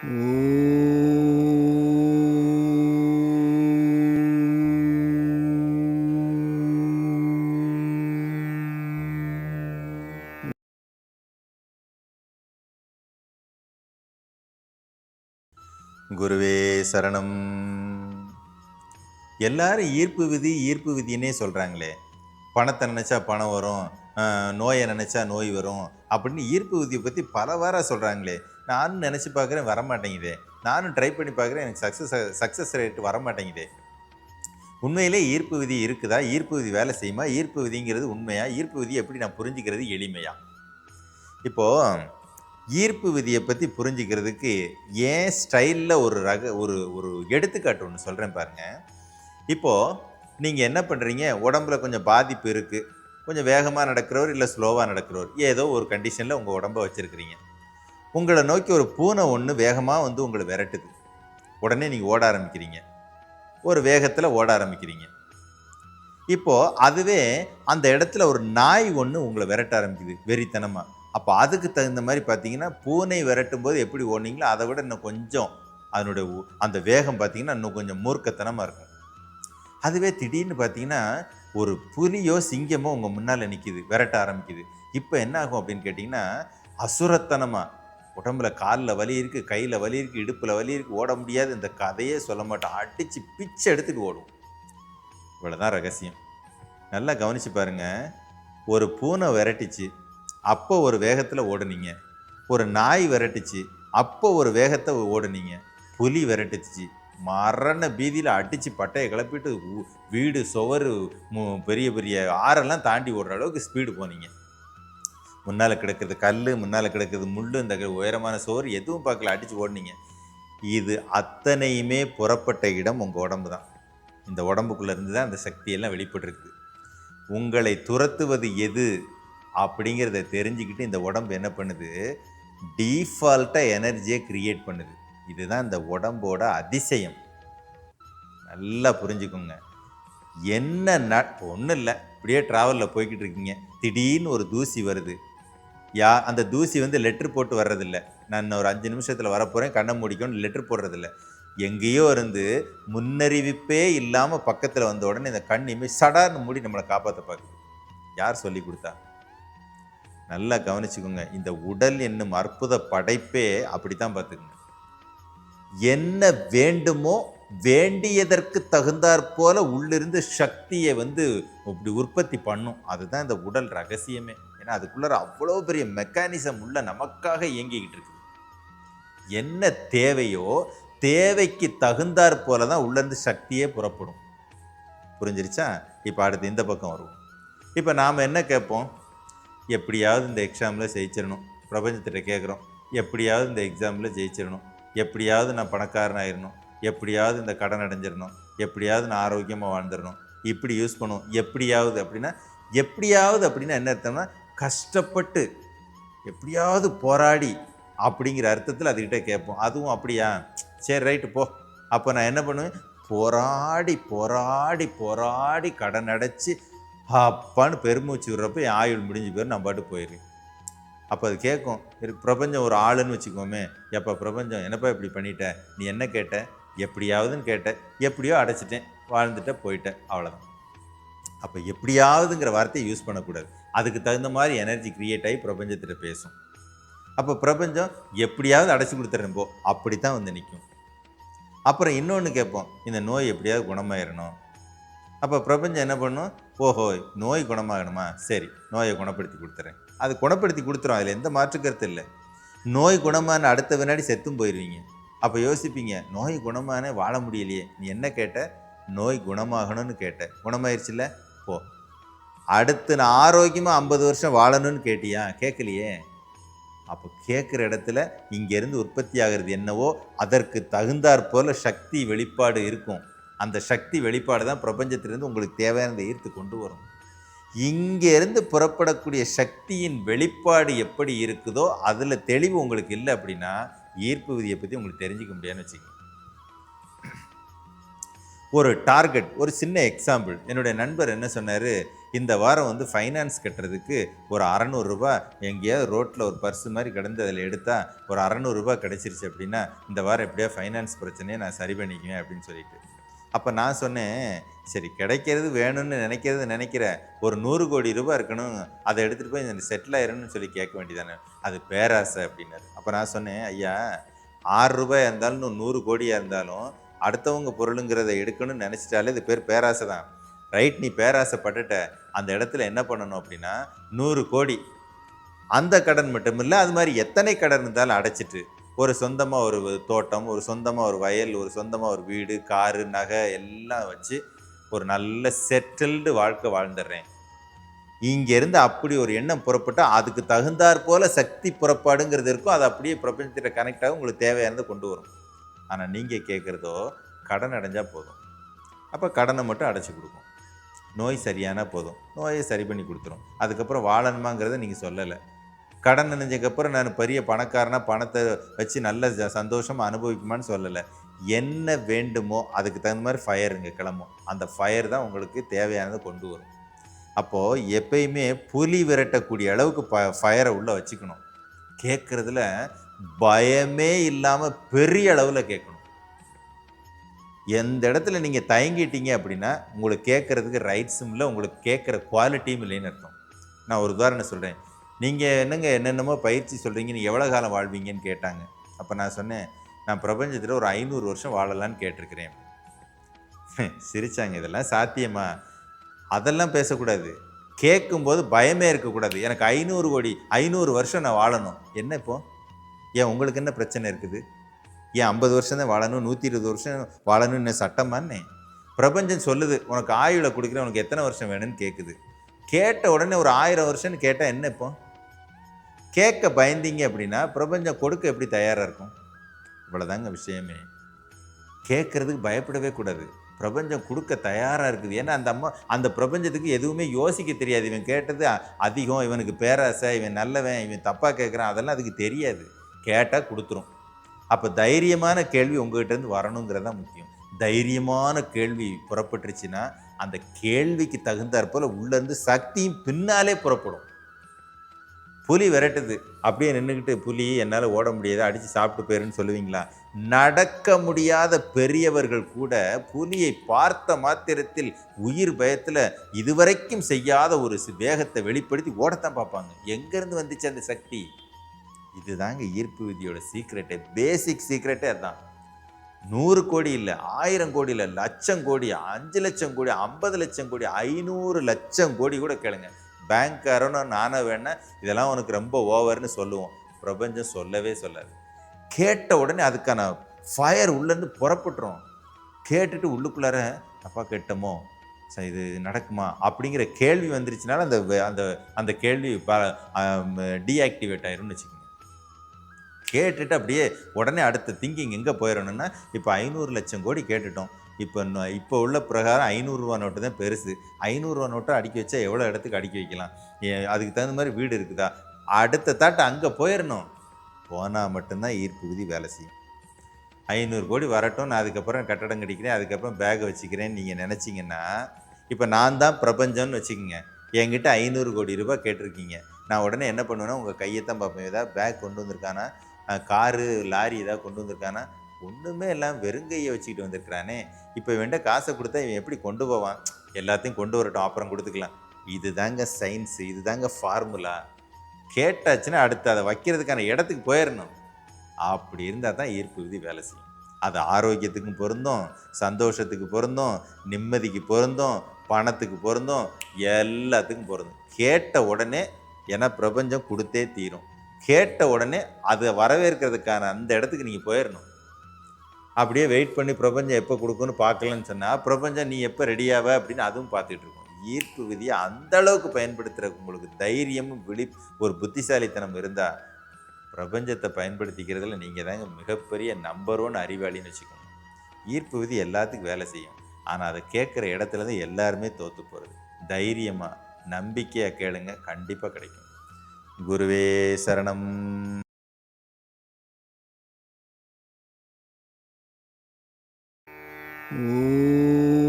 குருவே சரணம். எல்லாரும் ஈர்ப்பு விதி ஈர்ப்பு விதின்னே சொல்கிறாங்களே பணத்தை நினச்சா பணம் வரும் ஆஹ் நோயை நினச்சா நோய் வரும் அப்படின்னு ஈர்ப்பு விதியை பற்றி பல வாரம் சொல்கிறாங்களே நானும் நினச்சி பார்க்குறேன் வரமாட்டேங்குதே. நானும் ட்ரை பண்ணி பார்க்குறேன் எனக்கு சக்ஸஸ் சக்ஸஸ் ரேட் வரமாட்டேங்குதே. உண்மையிலே ஈர்ப்பு விதி இருக்குதா? ஈர்ப்பு விதி வேலை செய்யுமா? ஈர்ப்பு விதிங்கிறது உண்மையா? ஈர்ப்பு விதி எப்படி நான் புரிஞ்சுக்கிறது எளிமையா? இப்போது ஈர்ப்பு விதியை பற்றி புரிஞ்சுக்கிறதுக்கு ஏன் ஸ்டைலில் ஒரு ரக ஒரு ஒரு எடுத்துக்காட்டு ஒன்று சொல்கிறேன் பாருங்கள் இப்போது நீங்கள் என்ன பண்ணுறீங்க உடம்புல கொஞ்சம் பாதிப்பு இருக்குது கொஞ்சம் வேகமாக நடக்கிறவர் இல்லை ஸ்லோவாக நடக்கிறவர். ஏதோ ஒரு கண்டிஷனில் உங்கள் உடம்பை வச்சுருக்கிறீங்க. உங்களை நோக்கி ஒரு பூனை ஒன்று வேகமாக வந்து உங்களை விரட்டுது. உடனே நீங்கள் ஓட ஆரம்பிக்கிறீங்க. ஒரு வேகத்தில் ஓட ஆரம்பிக்கிறீங்க. இப்போது அதுவே அந்த இடத்துல ஒரு நாய் ஒன்று உங்களை விரட்ட ஆரம்பிக்குது வெறித்தனமாக அப்போ அதுக்கு தகுந்த மாதிரி பார்த்தீங்கன்னா பூனை விரட்டும் போது எப்படி ஓடுனீங்களோ அதை விட இன்னும் கொஞ்சம் அதனுடைய உ- அந்த வேகம் பார்த்திங்கன்னா இன்னும் கொஞ்சம் மூர்க்கத்தனமாக இருக்கும். அதுவே திடீர்னு பார்த்தீங்கன்னா ஒரு புலியோ சிங்கமோ உங்கள் முன்னால் நிற்கிது விரட்ட ஆரம்பிக்குது. இப்போ என்ன ஆகும் அப்படின்னு கேட்டிங்கன்னா அசுரத்தனமாக உடம்புல காலில் வலி இருக்குது கையில் வலி இருக்குது இடுப்பில் வலி இருக்குது ஓட முடியாது. இந்த கதையே சொல்ல மாட்டோம். அடித்து பிச்சை எடுத்துட்டு ஓடும் இவ்வளோதான் ரகசியம். நல்லா கவனிச்சு பாருங்க. ஒரு பூனை விரட்டிச்சு அப்போ ஒரு வேகத்தில் ஓடுனீங்க. ஒரு நாய் விரட்டுச்சு அப்போ ஒரு வேகத்தை ஓடுனீங்க. புலி விரட்டுச்சு. மரண பீதியில் அடித்து பட்டையை கிளப்பிட்டு வீடு சுவர் பெரிய பெரிய ஆறெல்லாம் தாண்டி ஓடுற அளவுக்கு ஸ்பீடு போனீங்க. முன்னால் கிடக்கிறது கல் முன்னால் கிடக்கிறது முள் இந்த உயரமான சோறு எதுவும் பார்க்கல. அடித்து ஓடுனீங்க இது அத்தனையுமே புறப்பட்ட இடம் உங்கள் உடம்பு தான் இந்த உடம்புக்குள்ளே இருந்து தான் அந்த சக்தியெல்லாம் வெளிப்பட்டிருக்குது. உங்களை துரத்துவது எது அப்படிங்கிறத தெரிஞ்சுக்கிட்டு இந்த உடம்பு என்ன பண்ணுது? டீஃபால்ட்டாக எனர்ஜியை க்ரியேட் பண்ணுது. இதுதான் இந்த உடம்போட அதிசயம். நல்லா புரிஞ்சுக்கோங்க. என்ன ந ஒன்றும் இல்லை இப்படியே ட்ராவலில் போய்கிட்டு இருக்கீங்க. திடீர்னு ஒரு தூசி வருது. யா அந்த தூசி வந்து லெட்ரு போட்டு வர்றதில்ல. நான் ஒரு அஞ்சு நிமிஷத்தில் வரப்போகிறேன் கண்ணை முடிக்கணும்னு லெட்ரு போடுறதில்ல. எங்கேயோ இருந்து முன்னறிவிப்பே இல்லாமல் பக்கத்தில் வந்த உடனே இந்த கண் இமே சடார்னு மூடி நம்மளை காப்பாற்ற பார்க்குது யார் சொல்லி கொடுத்தா? நல்லா கவனிச்சுக்கோங்க இந்த உடல் என்னும் அற்புத படைப்பே அப்படித்தான் பார்த்துக்குங்க. என்ன வேண்டுமோ வேண்டியதற்கு தகுந்தாற் போல உள்ளிருந்து சக்தியை வந்து இப்படி உற்பத்தி பண்ணும். அதுதான் இந்த உடல் ரகசியமே. ஏன்னா அதுக்குள்ளார அவ்வளோ பெரிய மெக்கானிசம் உள்ள நமக்காக இயங்கிக்கிட்டு இருக்குது. என்ன தேவையோ தேவைக்கு தகுந்தாற் போல தான் உள்ளேருந்து சக்தியே புறப்படும். புரிஞ்சிருச்சா? இப்போ அடுத்து இந்த பக்கம் வருவோம். இப்போ நாம் என்ன கேட்போம்? எப்படியாவது இந்த எக்ஸாமில் ஜெயிச்சிடணும் பிரபஞ்சத்திட்ட கேட்குறோம். எப்படியாவது இந்த எக்ஸாமில் ஜெயிச்சிடணும் எப்படியாவது நான் பணக்காரன் ஆயிடணும் எப்படியாவது இந்த கடன் அடைஞ்சிடணும் எப்படியாவது நான் ஆரோக்கியமாக வாழ்ந்துடணும் இப்படி யூஸ் பண்ணுவோம். எப்படியாவது அப்படின்னா எப்படியாவது அப்படின்னா என்ன அர்த்தம்னா கஷ்டப்பட்டு எப்படியாவது போராடி அப்படிங்கிற அர்த்தத்தில் அதுக்கிட்ட கேட்போம். அதுவும் அப்படியா? சரி ரைட்டு போ. அப்போ நான் என்ன பண்ணுவேன்? போராடி போராடி போராடி கடன் அடைச்சி அப்பான்னு பெருமூச்சு விடுறப்ப என் ஆயுள் முடிஞ்சு பேர் நான் பாட்டு போயிடுறேன் அப்போ அது கேட்கும். பிரபஞ்சம் ஒரு ஆளுன்னு வச்சுக்கோமே. எப்போ பிரபஞ்சம் என்னப்பா இப்படி பண்ணிட்ட? நீ என்ன கேட்ட? எப்படியாவதுன்னு கேட்ட. எப்படியோ அடைச்சிட்டேன். வாழ்ந்துட்ட போயிட்டேன். அவ்வளோதான் அப்போ எப்படியாவதுங்கிற வார்த்தையை யூஸ் பண்ணக்கூடாது. அதுக்கு தகுந்த மாதிரி எனர்ஜி கிரியேட் ஆகி பிரபஞ்சத்தில் பேசும். அப்போ பிரபஞ்சம் எப்படியாவது அடைச்சி கொடுத்துறேன் போ அப்படி தான் வந்து நிற்கும் அப்புறம் இன்னொன்று கேட்போம் இந்த நோய் எப்படியாவது குணமாயிடணும் அப்போ பிரபஞ்சம் என்ன பண்ணும்? ஓஹோ நோய் குணமாகணுமா? சரி நோயை குணப்படுத்தி கொடுத்துறேன். அது குணப்படுத்தி கொடுத்துரும் அதில் எந்த மாற்று கருத்து இல்லை. நோய் குணமான அடுத்த வினாடி செத்தும் போயிடுவீங்க அப்போ யோசிப்பீங்க நோய் குணமான வாழ முடியலையே. நீ என்ன கேட்ட? நோய் குணமாகணும்னு கேட்ட. குணமாயிருச்சுல்ல? போ. அடுத்து நான் ஆரோக்கியமாக ஐம்பது வருஷம் வாழணும்னு கேட்டியா? கேட்கலையே. அப்போ கேட்குற இடத்துல இங்கேருந்து உற்பத்தி ஆகிறது என்னவோ அதற்கு தகுந்தாற் போல் சக்தி வெளிப்பாடு இருக்கும். அந்த சக்தி வெளிப்பாடு தான் பிரபஞ்சத்திலிருந்து உங்களுக்கு தேவையானதை ஈர்த்து கொண்டு வரும். இங்கேருந்து புறப்படக்கூடிய சக்தியின் வெளிப்பாடு எப்படி இருக்குதோ அதில் தெளிவு உங்களுக்கு இல்லை அப்படின்னா ஈர்ப்பு விதியை பற்றி உங்களுக்கு தெரிஞ்சுக்க முடியாதுன்னு வச்சுக்கோங்க. ஒரு டார்கெட் ஒரு சின்ன எக்ஸாம்பிள். என்னுடைய நண்பர் என்ன சொன்னார்? இந்த வாரம் வந்து ஃபைனான்ஸ் கட்டுறதுக்கு ஒரு அறநூறுரூபா எங்கேயாவது ரோட்டில் ஒரு பர்ஸு மாதிரி கிடந்து அதில் எடுத்தால் ஒரு அறநூறுரூபா கிடச்சிருச்சு அப்படின்னா இந்த வாரம் எப்படியா ஃபைனான்ஸ் பிரச்சனையை நான் சரி பண்ணிக்குவேன் அப்படின்னு சொல்லிட்டு. அப்போ நான் சொன்னேன் சரி கிடைக்கிறது வேணும்னு நினைக்கிறது நினைக்கிற ஒரு நூறு கோடி ரூபாய் இருக்கணும் அதை எடுத்துகிட்டு போய் இந்த செட்டில் ஆயிரும்னு சொல்லி கேட்க வேண்டியதானே? அது பேராசை அப்படின்னாரு. அப்போ நான் சொன்னேன் ஐயா ஆறு ரூபாய் இருந்தாலும் நூறு கோடியாக இருந்தாலும் அடுத்தவங்க பொருளுங்கிறத எடுக்கணும்னு நினச்சிட்டாலே இது பேர் பேராசை தான். ரைட் நீ பேராசைப்பட்டுட்ட. அந்த இடத்துல என்ன பண்ணணும் அப்படின்னா நூறு கோடி. அந்த கடன் மட்டும் இல்லை அது மாதிரி எத்தனை கடன் இருந்தாலும் அடைச்சிட்டு ஒரு சொந்தமாக ஒரு தோட்டம் ஒரு சொந்தமாக ஒரு வயல் ஒரு சொந்தமாக ஒரு வீடு காரு நகை எல்லாம் வச்சு ஒரு நல்ல செட்டில்டு வாழ்க்கை வாழ்ந்துடுறேன். இங்கேருந்து அப்படி ஒரு எண்ணம் புறப்பட்டால் அதுக்கு தகுந்தாற் போல் சக்தி புறப்பாடுங்கிறது இருக்கும். அது அப்படியே பிரபஞ்சத்திட்ட கனெக்ட் ஆகும் உங்களுக்கு தேவையானதை கொண்டு வரும். ஆனால் நீங்கள் கேட்குறதோ கடன் அடைஞ்சால் போதும். அப்போ கடனை மட்டும் அடைச்சி கொடுக்கும். நோய் சரியானா போதும். நோயை சரி பண்ணி கொடுத்துரும். அதுக்கப்புறம் வாழணுமாங்கிறத நீங்கள் சொல்லலை. கடன் நினைஞ்சக்கப்புறம் நான் பெரிய பணக்காரனாக பணத்தை வச்சு நல்ல சந்தோஷமாக அனுபவிக்குமான்னு சொல்லலை. என்ன வேண்டுமோ அதுக்கு தகுந்த மாதிரி ஃபயருங்க கிளம்பும். அந்த ஃபயர் தான் உங்களுக்கு தேவையானதை கொண்டு வரும். அப்போது எப்பயுமே புலி விரட்டக்கூடிய அளவுக்கு ப ஃபயரை உள்ளே வச்சுக்கணும். கேட்குறதுல பயமே இல்லாமல் பெரிய அளவில் கேட்கணும். எந்த இடத்துல நீங்கள் தயங்கிட்டீங்க அப்படின்னா உங்களுக்கு கேட்குறதுக்கு ரைட்ஸும் இல்லை உங்களுக்கு கேட்குற குவாலிட்டியும் இல்லைன்னு அர்த்தம். நான் ஒரு உதாரணம் சொல்கிறேன் நீங்கள் என்னங்க என்னென்னமோ பயிற்சி சொல்கிறீங்க நீங்கள் எவ்வளோ காலம் வாழ்வீங்கன்னு கேட்டாங்க. அப்போ நான் சொன்னேன் நான் பிரபஞ்சத்தில் ஒரு ஐநூறு வருஷம் வாழலான்னு கேட்டிருக்கிறேன். சிரிச்சாங்க இதெல்லாம் சாத்தியமா? அதெல்லாம் பேசக்கூடாது. கேட்கும்போது பயமே இருக்கக்கூடாது. எனக்கு ஐநூறு கோடி ஐநூறு வருஷம் நான் வாழணும். என்ன இப்போ? ஏன் உங்களுக்கு என்ன பிரச்சனை இருக்குது? ஏன் ஐம்பது வருஷம் தான் வாழணும் நூற்றி இருபது வருஷம் வாழணும்னு சட்டமானே பிரபஞ்சம் சொல்லுது உனக்கு ஆயுளை கொடுக்குறேன் உனக்கு எத்தனை வருஷம் வேணும்னு கேட்குது கேட்ட உடனே ஒரு ஆயிரம் வருஷம்னு கேட்டால் என்ன இப்போ? கேட்க பயந்தீங்க அப்படின்னா பிரபஞ்சம் கொடுக்க எப்படி தயாராக இருக்கும்? இவ்வளோதாங்க விஷயமே. கேட்குறதுக்கு பயப்படவே கூடாது. பிரபஞ்சம் கொடுக்க தயாராக இருக்குது. ஏன்னா அந்த அம்மா அந்த பிரபஞ்சத்துக்கு எதுவுமே யோசிக்க தெரியாது. இவன் கேட்டது அதிகம் இவனுக்கு பேராசை இவன் நல்லவன் இவன் தப்பாக கேட்குறான் அதெல்லாம் அதுக்கு தெரியாது. கேட்டால் கொடுத்துரும். அப்போ தைரியமான கேள்வி உங்ககிட்ட இருந்து வரணுங்கிறது தான் முக்கியம். தைரியமான கேள்வி புறப்பட்டுருச்சுன்னா அந்த கேள்விக்கு தகுந்தாற்போல் உள்ளேருந்து சக்தியும் பின்னாலே புறப்படும். புலி விரட்டுது. அப்படியே நின்றுக்கிட்டு புலி என்னால் ஓட முடியாது அடித்து சாப்பிட்டு போயிருன்னு சொல்லுவீங்களா? நடக்க முடியாத பெரியவர்கள் கூட புலியை பார்த்த மாத்திரத்தில் உயிர் பயத்தில் இதுவரைக்கும் செய்யாத ஒரு வேகத்தை வெளிப்படுத்தி ஓடத்தான் பார்ப்பாங்க. எங்கேருந்து வந்துச்சு அந்த சக்தி? இதுதாங்க ஈர்ப்பு விதியோட சீக்ரெட்டே பேசிக் சீக்ரெட்டே அதுதான். நூறு கோடி இல்லை ஆயிரம் கோடி இல்லை லட்சம் கோடி அஞ்சு லட்சம் கோடி ஐம்பது லட்சம் கோடி ஐநூறு லட்சம் கோடி கூட கேளுங்க. பேங்க்காரனும் நானும் வேணா இதெல்லாம் உனக்கு ரொம்ப ஓவர்னு சொல்லுவோம். பிரபஞ்சம் சொல்லவே சொல்லாது. கேட்ட உடனே அதுக்கான ஃபயர் உள்ளேருந்து புறப்பட்டுரும். கேட்டுட்டு உள்ளுக்குள்ளார அப்பா கேட்டோமோ? இது நடக்குமா? அப்படிங்கிற கேள்வி வந்துருச்சுனால அந்த அந்த அந்த கேள்வி டீஆக்டிவேட் ஆயிரும்னு வச்சுக்கோங்க. கேட்டுட்டு அப்படியே உடனே அடுத்த திங்கிங் எங்கே போயிடணும்னா இப்போ ஐநூறு லட்சம் கோடி கேட்டுட்டோம். இப்போ இப்போ உள்ள பிரகாரம் ஐநூறுரூவா நோட்டு தான் பெருசு. ஐநூறுரூவா நோட்டை அடுக்கி வச்சா எவ்வளோ இடத்துக்கு அடுக்கி வைக்கலாம்? அதுக்கு தகுந்த மாதிரி வீடு இருக்குதா? அடுத்த தாட்டு அங்கே போயிடணும். போனால் மட்டும்தான் ஈர்ப்பு விதி வேலை செய்யும். ஐநூறு கோடி வரட்டும் நான் அதுக்கப்புறம் கட்டடம் கட்டிக்கிறேன் அதுக்கப்புறம் பேக் வச்சுக்கிறேன்னு நீங்கள் நினச்சிங்கன்னா இப்போ நான் தான் பிரபஞ்சம்னு வச்சுக்கோங்க. என்கிட்ட ஐநூறு கோடி ரூபாய் கேட்டிருக்கீங்க. நான் உடனே என்ன பண்ணுவேன்னா உங்கள் கையை தான் பார்ப்பேன். ஏதாவது பேக் கொண்டு வந்திருக்கானா காரு லாரி ஏதாவது கொண்டு வந்திருக்கானா? ஒன்றுமே எல்லாம் வெறுங்கையை வச்சுக்கிட்டு வந்திருக்கிறானே. இப்போ வேண்ட காசை கொடுத்தா இவன் எப்படி கொண்டு போவான்? எல்லாத்தையும் கொண்டு வரட்டும் அப்புறம் கொடுத்துக்கலாம். இதுதாங்க சயின்ஸ் இதுதாங்க ஃபார்முலா கேட்டாச்சுன்னா அடுத்து அதை வைக்கிறதுக்கான இடத்துக்கு போயிடணும் அப்படி இருந்தால் தான் ஈர்ப்பு விதி வேலை செய்யும். அது ஆரோக்கியத்துக்கும் பொருந்தும் சந்தோஷத்துக்கு பொருந்தும் நிம்மதிக்கு பொருந்தும் பணத்துக்கு பொருந்தும் எல்லாத்துக்கும் பொருந்தும். கேட்ட உடனே ஏன்னா பிரபஞ்சம் கொடுத்தே தீரும். கேட்ட உடனே அதை வரவேற்கிறதுக்கான அந்த இடத்துக்கு நீங்கள் போயிடணும் அப்படியே வெயிட் பண்ணி பிரபஞ்சம் எப்போ கொடுக்குன்னு பார்க்கலன்னு சொன்னால் பிரபஞ்சம் நீ எப்போ ரெடியாவ அப்படின்னு அதுவும் பார்த்துட்டு இருக்கோம். ஈர்ப்பு விதியை அந்த அளவுக்கு பயன்படுத்துகிற உங்களுக்கு தைரியமும் விழி ஒரு புத்திசாலித்தனம் இருந்தால் பிரபஞ்சத்தை பயன்படுத்திக்கிறதுல நீங்கள் தாங்க மிகப்பெரிய நம்பர் ஒன் அறிவாளின்னு வச்சுக்கோங்க. ஈர்ப்பு விதி எல்லாத்துக்கும் வேலை செய்யும். ஆனால் அதை கேட்குற இடத்துல தான் எல்லாருமே தோற்று போகிறது தைரியமாக நம்பிக்கையாக கேளுங்க கண்டிப்பாக கிடைக்கும். குருவே சரணம். ஓம்